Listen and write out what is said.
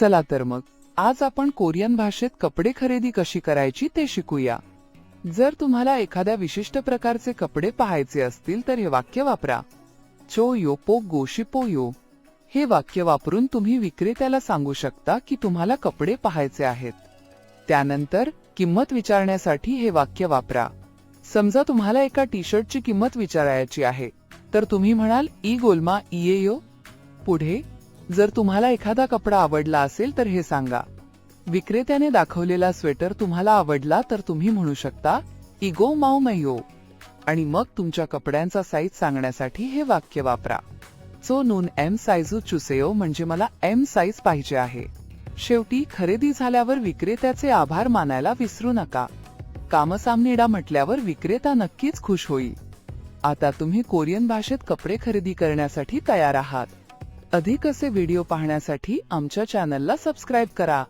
चला तर मग आज आपण कोरियन भाषेत कपडे खरेदी कशी करायची ते शिकूया. जर तुम्हाला एखाद्या विशिष्ट प्रकारचे कपडे पाहायचे असतील तर हे वाक्य वापरा. चो यो पो गोशिपो यो. हे वाक्य वापरून तुम्ही विक्रेत्याला सांगू शकता की तुम्हाला कपडे पाहायचे आहेत. त्यानंतर किंमत विचारण्यासाठी हे वाक्य वापरा. समजा तुम्हाला एका टी शर्टची किंमत विचारायची आहे तर तुम्ही म्हणाल ई गोलमा इये पुढे जर तुम्हाला एखादा कपडा आवडला असेल तर हे सांगा. विक्रेत्याने दाखवलेला स्वेटर तुम्हाला आवडला तर तुम्ही म्हणू शकता इगो माऊ मैयो. आणि मग तुमच्या कपड्यांचा साईज सांगण्यासाठी हे वाक्य वापरा. चो नून एम साईजू चुसेओ म्हणजे मला एम साईज पाहिजे आहे. शेवटी खरेदी झाल्यावर विक्रेत्याचे आभार मानायला विसरू नका. कामसामनिडा म्हटल्यावर विक्रेता नक्कीच खुश होईल. आता तुम्ही कोरियन भाषेत कपडे खरेदी करण्यासाठी तयार आहात. अधिक असे व्हिडिओ पाहण्यासाठी आमच्या चॅनलला सबस्क्राईब करा.